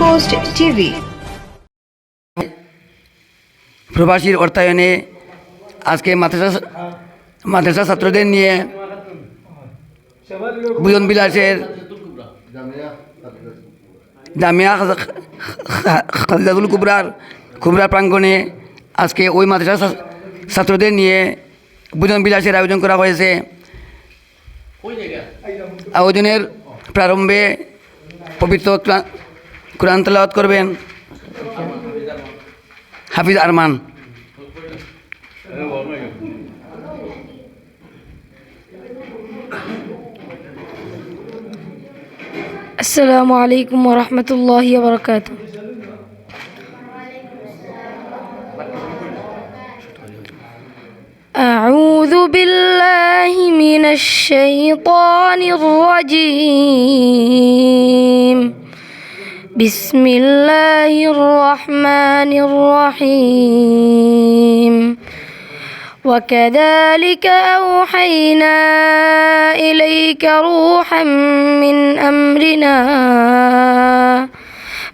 Post TV প্রবাসীর অর্থায়নে আজকে মাদ্রাসা মাদ্রাসা ছাত্রদের নিয়ে বুজন বিলাসের জামিয়া খাদিজাতুল কুবরার কুবরার প্রাঙ্গণে আজকে ওই মাদ্রাসা ছাত্রদের নিয়ে বুজন বিলাসের আয়োজন করা হয়েছে। আয়োজনের প্রারম্ভে পবিত্র কোরআন- কোরআন তেলাওয়াত করবেন হাফিজ আরমান السلام عليكم ورحمة الله وبركاته أعوذ بالله من الشيطان الرجيم بسم الله الرحمن الرحيم. وكذلك أوحينا إليك روحا من أمرنا.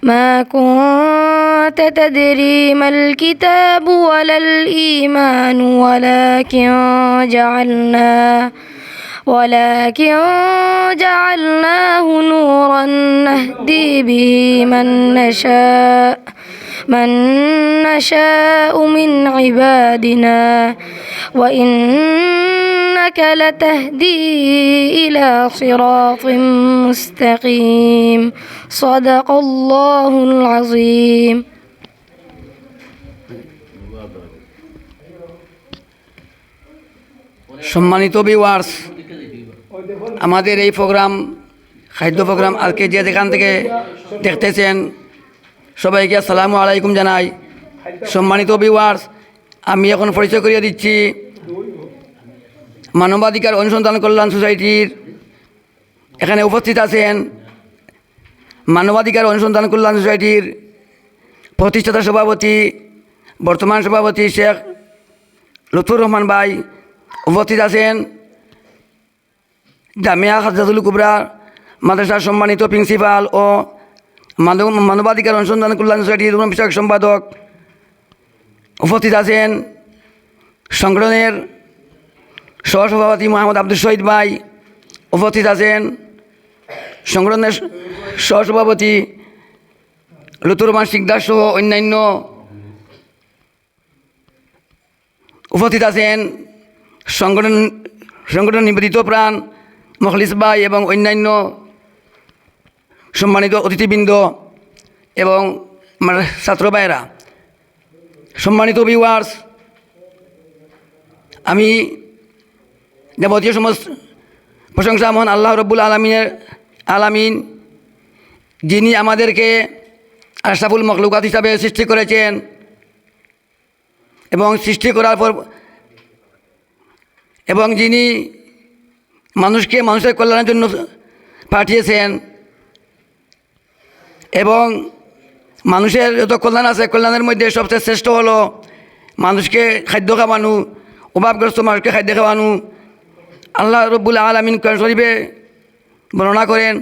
ما كنت تدري ما الكتاب ولا الإيمان ولكن جعلنا ولكن جعلناه نورا نهدي به من نشاء من نشاء من عبادنا وإنك لتهدي إلى صراط مستقيم صدق الله العظيم সম্মানিত ভিউয়ার্স আমাদের এই প্রোগ্রাম, খাদ্য প্রোগ্রাম আজকে যে যেখান থেকে দেখতেছেন, সবাইকে আসসালামু আলাইকুম জানাই। সম্মানিত ভিউয়ার্স আমি এখন পরিচয় করিয়ে দিচ্ছি মানবাধিকার অনুসন্ধান কল্যাণ সোসাইটির। এখানে উপস্থিত আছেন মানবাধিকার অনুসন্ধান কল্যাণ সোসাইটির প্রতিষ্ঠাতা সভাপতি, বর্তমান সভাপতি শেখ লুৎফুর রহমান ভাই উপস্থিত আছেন। জামিয়া খাজাদুল কুবরা, মাদ্রাসার সম্মানিত প্রিন্সিপাল ও মানব, মানবাধিকার অনুসন্ধান কল্যাণ সোসাইটির বিষয়ক সম্পাদক উপস্থিত আছেন সংগঠনের সহসভাপতি মোহাম্মদ আব্দুল শহীদ ভাই উপস্থিত আছেন সংগঠনের সহসভাপতি লুতুর রহমান শিকদার সহ অন্যান্য উপস্থিত আছেন। সংগঠন সংগঠন নিবেদিত প্রাণ মখলিস ভাই এবং অন্যান্য সম্মানিত অতিথিবৃন্দ এবং আমার ছাত্র ভাইয়েরা, সম্মানিত ভিউয়ার্স আমি যাবতীয় সমস্ত প্রশংসা মহান আল্লাহ রব্বুল আলমিনের আলামিন, যিনি আমাদেরকে আশরাফুল মখলুকাত হিসাবে সৃষ্টি করেছেন এবং সৃষ্টি করার পর এবং যিনি মানুষকে মানুষের কল্যাণের জন্য পাঠিয়েছেন। এবং মানুষের যত কল্যাণ আছে, কল্যাণের মধ্যে সবচেয়ে শ্রেষ্ঠ হলো মানুষকে খাদ্য খাওয়ানো, অভাবগ্রস্ত মানুষকে খাদ্য খাওয়ানো। আল্লাহ রব্বুল আলমিন শরীফে বর্ণনা করেন,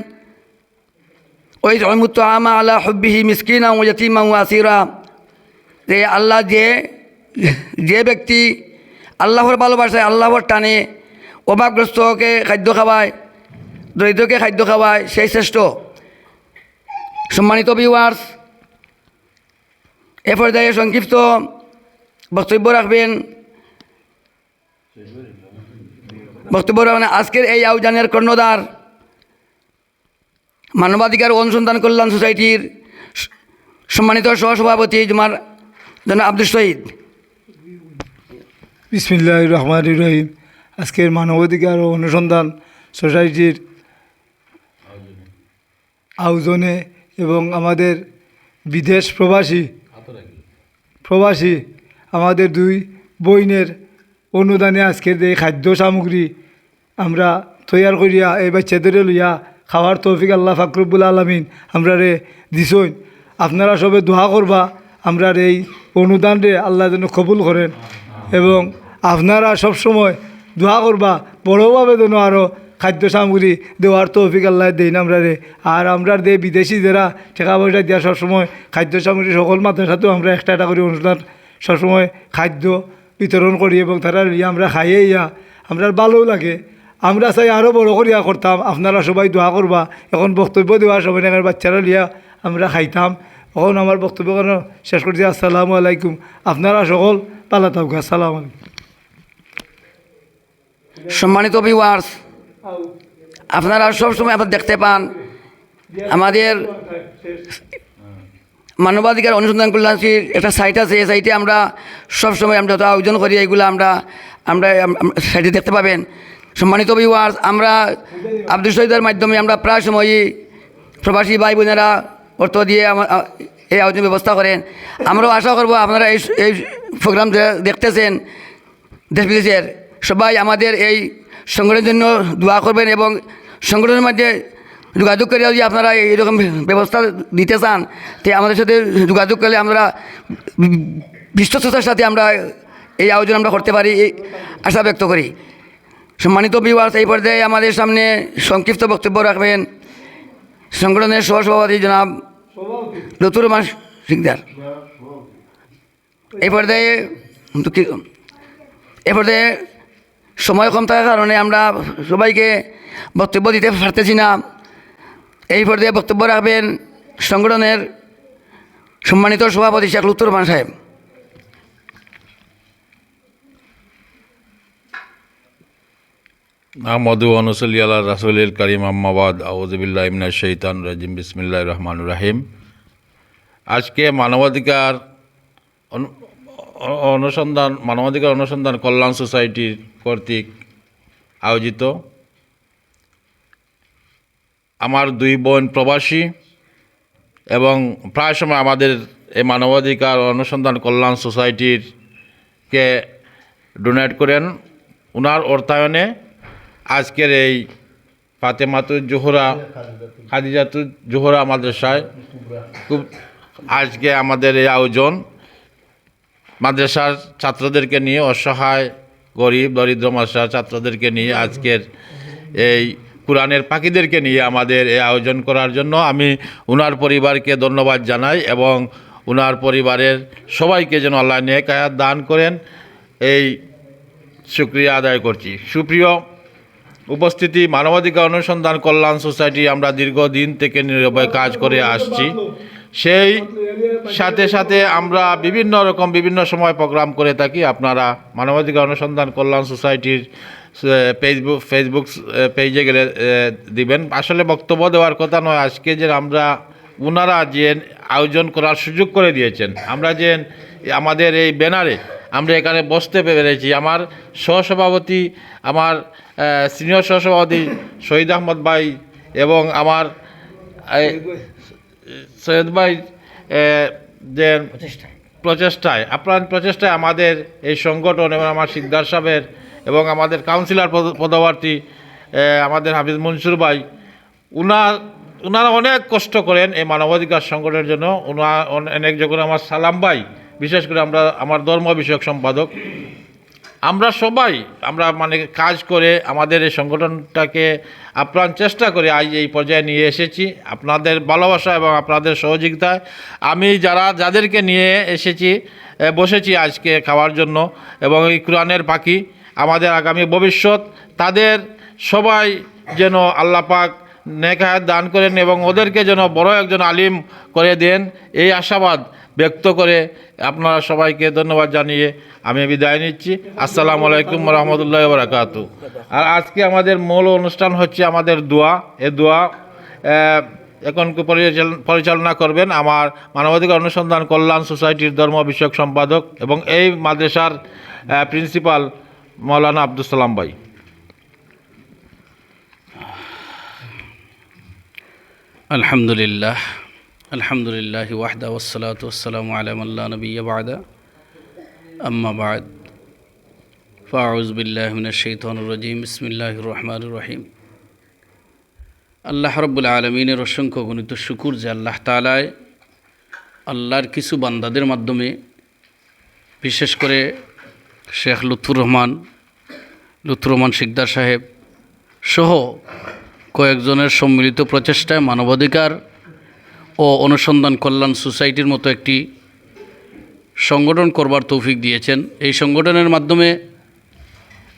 ওই রহমুত্ত আমা আল্লাহ হব্বিহি মিসকিনা ও ইয়তিমা ও আসিরা। যে আল্লাহ যে যে ব্যক্তি আল্লাহর ভালোবাসায় আল্লাহর টানে অভাবগ্রস্তকে খাদ্য খাওয়ায় দরিদ্রকে খাদ্য খাওয়ায় সেই শ্রেষ্ঠ। সম্মানিত ভিউয়ার্স এ পর্যায়ে সংক্ষিপ্ত বক্তব্য রাখবেন। বক্তব্য রাখবেন, আজকের এই আয়োজনের কর্ণধার মানবাধিকার অনুসন্ধান কল্যাণ সোসাইটির সম্মানিত সহসভাপতি জুমার জন আব্দুল শহীদ বিসমিল্লাহ রহমান রহিম। আজকের মানবাধিকার ও অনুসন্ধান সোসাইটির আয়োজনে এবং আমাদের বিদেশ প্রবাসী প্রবাসী, আমাদের দুই বইনের অনুদানে আজকের এই খাদ্য সামগ্রী আমরা তৈয়ার করিয়া এই বাচ্চাদের লইয়া খাওয়ার তৌফিক আল্লাহ ফাকরুবুল আলমিন আমরা রে দিছই আপনারা সবে দোয়া করবা আমরা এই অনুদান রে আল্লাহ যেন কবুল করেন। এবং আপনারা সবসময় দোয়া করবা। বড়োভাবে যেন আরও খাদ্য সামগ্রী দেওয়ার তৌফিক আল্লাহ দেই না আমরা রে আর আমরা দে বিদেশি যারা টাকা পয়সা দেওয়া সবসময় খাদ্য সামগ্রী সকল মাদ্রাসাতেও আমরা একটা একটা করে অনুষ্ঠান সবসময় খাদ্য বিতরণ করি এবং তারা আমরা খাইয়ে ইয়া আমরা ভালোও লাগে। আমরা চাই আরও বড় করিয়া করতাম। আপনারা সবাই দোয়া করবা। এখন বক্তব্য দেওয়া সবাই বাচ্চারা লিয়া আমরা খাইতাম। এখন আমার বক্তব্য শেষ করছি। আসসালামু আলাইকুম। আপনারা সকল পালাতাম আসসালামু আলাইকুম। সম্মানিত ভিউয়ার্স আপনারা সবসময় আপনারা দেখতে পান আমাদের মানবাধিকার অনুসন্ধান কল্যাণশীল একটা সাইট আছে। এই সাইটে আমরা সবসময় আমরা যত আয়োজন করি, এইগুলো আমরা আমরা সাইটে দেখতে পাবেন। সম্মানিত ভিউয়ার্স আমরা আব্দুল শহীদের মাধ্যমে আমরা প্রায় সময়ই প্রবাসী ভাই বোনেরা অর্থ দিয়ে এই আয়োজন ব্যবস্থা করেন। আমরাও আশা করব আপনারা এই এই প্রোগ্রাম দেখতেছেন দেশ বিদেশের সবাই আমাদের এই সংগঠনের জন্য দোয়া করবেন এবং সংগঠনের মধ্যে যোগাযোগ করে যদি আপনারা এইরকম ব্যবস্থা দিতে চান, তো আমাদের সাথে যোগাযোগ করলে আমরা বিশ্বস্ততার সাথে আমরা এই আয়োজন আমরা করতে পারি আশা ব্যক্ত করি। সম্মানিত বিওয়ার্স এই পর্যায়ে আমাদের সামনে সংক্ষিপ্ত বক্তব্য রাখবেন সংগঠনের সহসভাপতি জনাব লতুর রহমান সিকদার এই পর্যায়ে এ পর্যায়ে সময় কম থাকার কারণে আমরা সবাইকে বক্তব্য দিতে পারতেছি না। এই পর্যায়ে বক্তব্য রাখবেন সংগঠনের সম্মানিত সভাপতি শেখ লুত্তুর রহমান সাহেব। আহমদু অনুসলি আল্লাহ রাসুল করিম আম্মাবাদ আউজবিল্লাহ ইমনা শৈতান রাজিম। বিসমিল্লা রহমান রাহিম। আজকে মানবাধিকার অনু- অনুসন্ধান মানবাধিকার অনুসন্ধান কল্যাণ সোসাইটির কর্তৃক আয়োজিত। আমার দুই বোন প্রবাসী এবং প্রায় সময় আমাদের এই মানবাধিকার অনুসন্ধান কল্যাণ সোসাইটির কে ডোনেট করেন। ওনার অর্থায়নে আজকের এই ফাতেমাতুর জোহরা খাদিজাতুর জোহরা মাদ্রাসায় খুব আজকে আমাদের এই আয়োজন। মাদ্রাসার ছাত্রদেরকে নিয়ে অসহায় গরিব, দরিদ্র মাদ্রাসার ছাত্রদেরকে নিয়ে আজকের এই কোরআনের পাখিদেরকে নিয়ে আমাদের এই আয়োজন করার জন্য আমি উনার পরিবারকে ধন্যবাদ জানাই এবং উনার পরিবারের সবাইকে যেন আল্লাহ নেকায়াত দান করেন, এই শুক্রিয়া আদায় করছি। সুপ্রিয় উপস্থিতি, মানবাধিকার অনুসন্ধান কল্যাণ সোসাইটি, আমরা দীর্ঘদিন থেকে নিরবে কাজ করে আসছি। সেই সাথে সাথে আমরা বিভিন্ন রকম বিভিন্ন সময় প্রোগ্রাম করে থাকি। আপনারা মানবাধিকার অনুসন্ধান কল্যাণ সোসাইটির ফেসবুক ফেসবুক পেজে গেলে দিবেন। আসলে বক্তব্য দেওয়ার কথা নয়, আজকে যে আমরা ওনারা যে আয়োজন করার সুযোগ করে দিয়েছেন, আমরা যে আমাদের এই ব্যানারে আমরা এখানে বসতে পেরেছি। আমার সহসভাপতি, আমার সিনিয়র সহসভাপতি শহীদ আহমদ ভাই এবং আমার সৈয়দ ভাই যে প্রচেষ্টায়। আপনার প্রচেষ্টায় আমাদের এই সংগঠন এবং আমার সিদ্ধার সাহেবের এবং আমাদের কাউন্সিলর পদ- পদপ্রার্থী আমাদের হাফিজ মনসুর ভাই উনার উনারা অনেক কষ্ট করেন এই মানবাধিকার সংগঠনের জন্য। উনার অনেক যখন আমার সালাম ভাই বিশেষ করে আমরা আমার ধর্ম বিষয়ক সম্পাদক আমরা সবাই, আমরা মানে কাজ করে আমাদের এই সংগঠনটাকে আপ্রাণ চেষ্টা করে আজ এই পর্যায়ে নিয়ে এসেছি। আপনাদের ভালোবাসা এবং আপনাদের সহযোগিতায় আমি যারা, যাদেরকে নিয়ে এসেছি বসেছি আজকে খাওয়ার জন্য এবং এই কোরআনের পাখি আমাদের আগামী ভবিষ্যৎ, তাদের সবাই যেন আল্লাহ পাক নেকায়াত দান করেন এবং ওদেরকে যেন বড় একজন আলিম করে দেন, এই আশাবাদ ব্যক্ত করে আপনারা সবাইকে ধন্যবাদ জানিয়ে আমি বিদায় নিচ্ছি। আসসালামু আলাইকুম রহমতুল্লাহ বারাকাতু আর আজকে আমাদের মূল অনুষ্ঠান হচ্ছে আমাদের দোয়া। এ দোয়া এখন পরিচালনা করবেন আমার মানবাধিকার অনুসন্ধান কল্যাণ সোসাইটির ধর্ম বিষয়ক সম্পাদক এবং এই মাদ্রাসার প্রিন্সিপাল মৌলানা আব্দুল সালাম ভাই। আলহামদুলিল্লাহ। আলহামদুলিল্লাহ ওয়াহদা ওসলাত ওসালাম আলমাল্লা নবী বাদা। আম্মাবাদ ফাউজবিল্লাহমিন শৈতন রজিম। ইসমিল্লাহ রহমান রহিম। আল্লাহ রব্বুল আলমিনের অসংখ্য গণিত শুকুর যে আল্লাহ তালায় আল্লাহর কিছু বান্দাদের মাধ্যমে, বিশেষ করে শেখ লুৎফুর রহমান লুৎফুর রহমান শিকদার সাহেব সহ কয়েকজনের সম্মিলিত প্রচেষ্টায় মানবাধিকার ও অনুসন্ধান কল্যাণ সোসাইটির মতো একটি সংগঠন করবার তৌফিক দিয়েছেন। এই সংগঠনের মাধ্যমে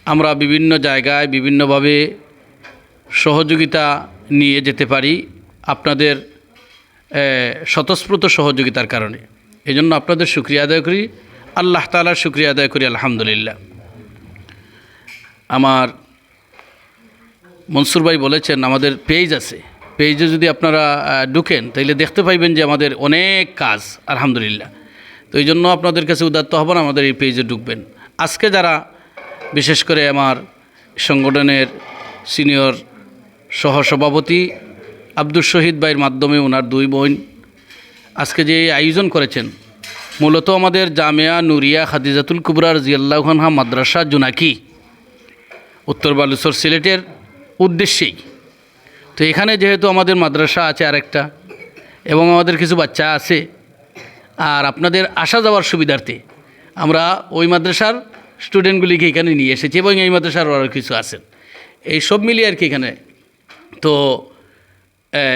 আমরা বিভিন্ন জায়গায় বিভিন্নভাবে সহযোগিতা নিয়ে যেতে পারি আপনাদের স্বতঃস্ফূর্ত সহযোগিতার কারণে। এই জন্য আপনাদের শুক্রিয়া আদায় করি। আল্লাহ তালার শুক্রিয়া আদায় করি, আলহামদুলিল্লাহ। আমার মনসুর ভাই বলেছেন, আমাদের পেজ আছে। পেজে যদি আপনারা ঢুকেন, তাইলে দেখতে পাইবেন যে আমাদের অনেক কাজ, আলহামদুলিল্লাহ। তো এই জন্য আপনাদের কাছে উদাত্ত হবেন আমাদের এই পেজে ঢুকবেন। আজকে যারা, বিশেষ করে আমার সংগঠনের সিনিয়র সহসভাপতি আব্দুল শহীদ ভাইয়ের মাধ্যমে ওনার দুই বোন, আজকে যে আয়োজন করেছেন, মূলত আমাদের জামিয়া নুরিয়া খাদিজাতুল কুবরার জিয়াল্লাহানহা মাদ্রাসা জুনাকি, উত্তর বালুচর সিলেটের উদ্দেশ্যেই। তো এখানে যেহেতু আমাদের মাদ্রাসা আছে আরেকটা এবং আমাদের কিছু বাচ্চা আছে, আর আপনাদের আসা যাওয়ার সুবিধার্থে আমরা ওই মাদ্রাসার স্টুডেন্টগুলিকে এখানে নিয়ে এসেছি এবং এই মাদ্রাসার আরও কিছু আছেন। এই সব মিলিয়ে আর কি এখানে। তো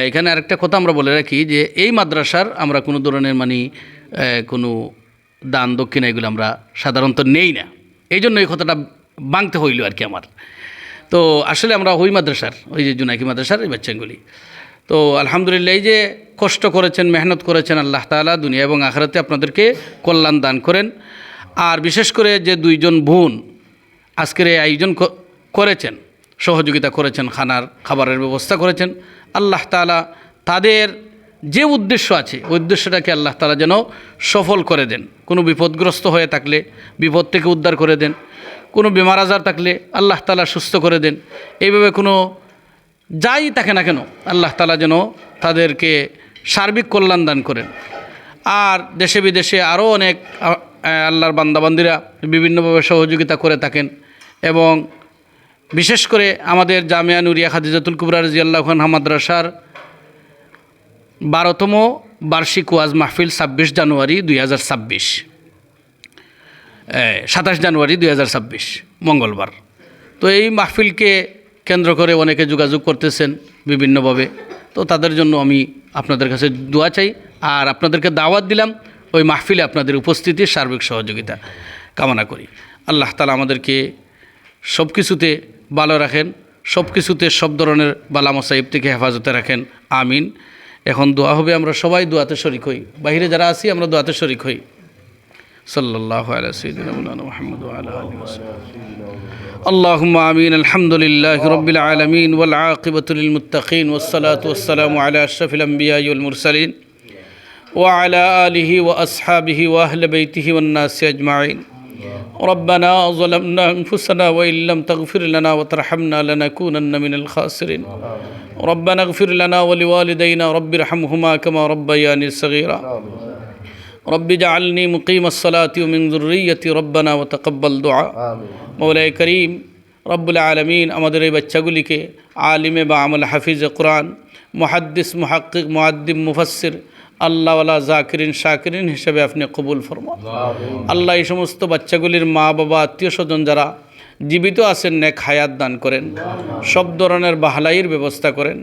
এখানে আরেকটা কথা আমরা বলে রাখি যে এই মাদ্রাসার আমরা কোনো ধরনের মানে কোনো দান দক্ষিণা এগুলো আমরা সাধারণত নেই না। এই জন্য এই কথাটা বাংতে হইল আর কি আমার। তো আসলে আমরা ওই মাদ্রাসার, ওই যে জুনাকি মাদ্রাসার এই বাচ্চাগুলি। তো আলহামদুলিল্লাহ এই যে কষ্ট করেছেন, মেহনত করেছেন আল্লাহ তাআলা দুনিয়া এবং আখরাতে আপনাদেরকে কল্যাণ দান করেন। আর বিশেষ করে যে দুইজন বোন আজকের এই আয়োজন করেছেন, সহযোগিতা করেছেন, খানার, খাবারের ব্যবস্থা করেছেন, আল্লাহ তাআলা তাদের যে উদ্দেশ্য আছে, ওই উদ্দেশ্যটাকে আল্লাহ তাআলা যেন সফল করে দেন। কোনো বিপদগ্রস্ত হয়ে থাকলে, বিপদ থেকে উদ্ধার করে দেন। কোনো বেমার আজার থাকলে আল্লাহ তালা সুস্থ করে দেন। এইভাবে কোনো যাই থাকে না কেন, আল্লাহ তালা যেন তাদেরকে সার্বিক কল্যাণ দান করেন। আর দেশে বিদেশে আরও অনেক আল্লাহর বান্দাবান্দিরা বিভিন্নভাবে সহযোগিতা করে থাকেন এবং বিশেষ করে আমাদের জামিয়া নুরিয়া খাদিজাতুল কুবরা রাজিয়াল্লাহ খান মাদ্রাসার বারোতম বার্ষিক ওয়াজ মাহফিল ছাব্বিশ জানুয়ারি দুই হাজার ছাব্বিশ। সাতাশ জানুয়ারি দুই হাজার ছাব্বিশ, মঙ্গলবার। তো এই মাহফিলকে কেন্দ্র করে অনেকে যোগাযোগ করতেছেন বিভিন্নভাবে। তো তাদের জন্য আমি আপনাদের কাছে দোয়া চাই। আর আপনাদেরকে দাওয়াত দিলাম ওই মাহফিলে আপনাদের উপস্থিতির সার্বিক সহযোগিতা কামনা করি। আল্লাহ তালা আমাদেরকে সব কিছুতে ভালো রাখেন সব কিছুতে সব ধরনের বালা থেকে হেফাজতে রাখেন। আমিন। এখন দোয়া হবে আমরা সবাই দোয়াতে শরিক হই বাইরে যারা আছি আমরা দোয়াতে শরিক হই صلى الله على سيدنا مولانا محمد وعلى اله وصحبه اللهم امين الحمد لله رب العالمين والعاقبه للمتقين والصلاه والسلام على اشرف الانبياء والمرسلين وعلى اله واصحابه واهل بيته والناس اجمعين ربنا ظلمنا انفسنا وان لم تغفر لنا وترحمنا لنكونن من الخاسرين ربنا اغفر لنا ولوالدينا رب ارحمهما كما ربياني صغيرا رب اجعلني مقيم الصلاة ومن ذريتي ربنا وتقبل دعاء মৌলাই করিম রব্বুল আলমিন আমাদের এই বাচ্চাগুলিকে আলিমে বা আমল হাফিজ কোরআন মুহাদ্দিস মুহাক্কিক মুআদ্দিম মুফাসসির আল্লাহওয়ালা জাকিরিন, শাকিরিন হিসেবে আপনি কবুল ফরমান। আল্লাহ এই সমস্ত বাচ্চাগুলির মা, বাবা, আত্মীয় স্বজন যারা জীবিত আছেন, নেক হায়াত দান করেন। সব ধরনের বাহালাইয়ের ব্যবস্থা করেন।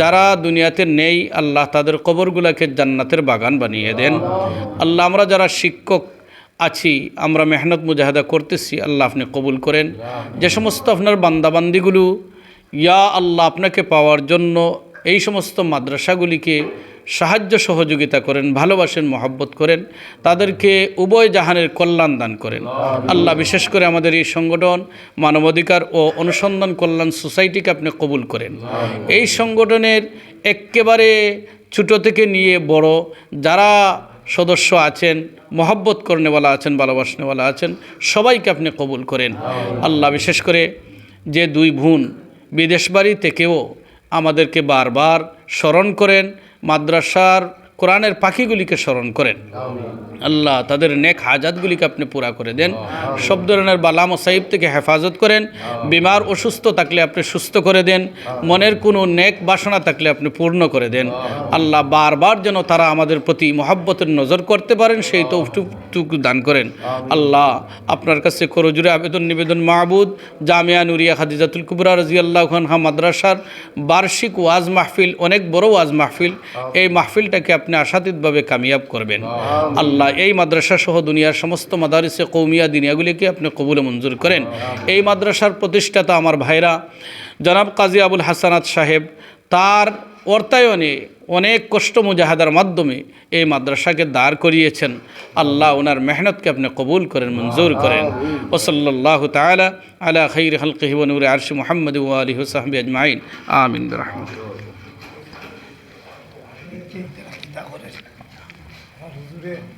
যারা দুনিয়াতে নেই, আল্লাহ তাদের কবরগুলাকে জান্নাতের বাগান বানিয়ে দেন। আল্লাহ, আমরা যারা শিক্ষক আছি, আমরা মেহনত মুজাহাদা করতেছি, আল্লাহ আপনি কবুল করেন। যে সমস্ত আপনার বান্দাবান্দিগুলো, ইয়া আল্লাহ আপনাকে পাওয়ার জন্য এই সমস্ত মাদ্রাসাগুলিকে সাহায্য সহযোগিতা করেন, ভালোবাসেন, মহব্বত করেন, তাদেরকে উভয় জাহানের কল্যাণ দান করেন। আল্লাহ বিশেষ করে আমাদের এই সংগঠন, মানবাধিকার ও অনুসন্ধান কল্যাণ সোসাইটিকে আপনি কবুল করেন। এই সংগঠনের একেবারে ছোটো থেকে নিয়ে বড় যারা সদস্য আছেন, মহব্বত করনেওয়ালা আছেন, ভালোবাসনেওয়ালা আছেন, সবাইকে আপনি কবুল করেন। আল্লাহ বিশেষ করে যে দুই বোন বিদেশ বাড়ি থেকেও আমাদেরকে বারবার স্মরণ করেন মাদ্রাসার কোরআনের পাখিগুলিকে স্মরণ করেন। আল্লাহ তাদের নেক হাজাতগুলিকে আপনি পুরা করে দেন। সব ধরনের বালাম ও সাহিব থেকে হেফাজত করেন। বিমার অসুস্থ থাকলে আপনি সুস্থ করে দেন। মনের কোনো নেক বাসনা থাকলে আপনি পূর্ণ করে দেন। আল্লাহ বারবার যেন তারা আমাদের প্রতি মহাব্বতের নজর করতে পারেন সেই তৌফটুকু দান করেন। আল্লাহ আপনার কাছে করজুরে আবেদন নিবেদন মাহবুদ। জামিয়া নুরিয়া খাদিজাতুল কুবরা রাজি আল্লাহ খান মাদ্রাসার বার্ষিক ওয়াজ মাহফিল অনেক বড় ওয়াজ মাহফিল। এই মাহফিলটাকে আপনি আশাতীতভাবে কামিয়াব করবেন। আল্লাহ। এই মাদ্রাসা সহ দুনিয়ার সমস্ত মাদারিসে কৌমিয়া দিনিয়াগুলিকে আপনি কবুলে মঞ্জুর করেন। এই মাদ্রাসার প্রতিষ্ঠাতা আমার ভাইরা জনাব কাজী আবুল হাসানাত সাহেব তার অর্থায়নে অনেক কষ্ট মুজাহাদার মাধ্যমে এই মাদ্রাসাকে দাঁড় করিয়েছেন। আল্লাহ ওনার মেহনতকে আপনি কবুল করেন মঞ্জুর করেন। ওসল্লাহ তালা আলা খৈর হলকিব নূর আরশি মোহাম্মদ আলী হুসাহবি আজমাইন। আমিন। রহমত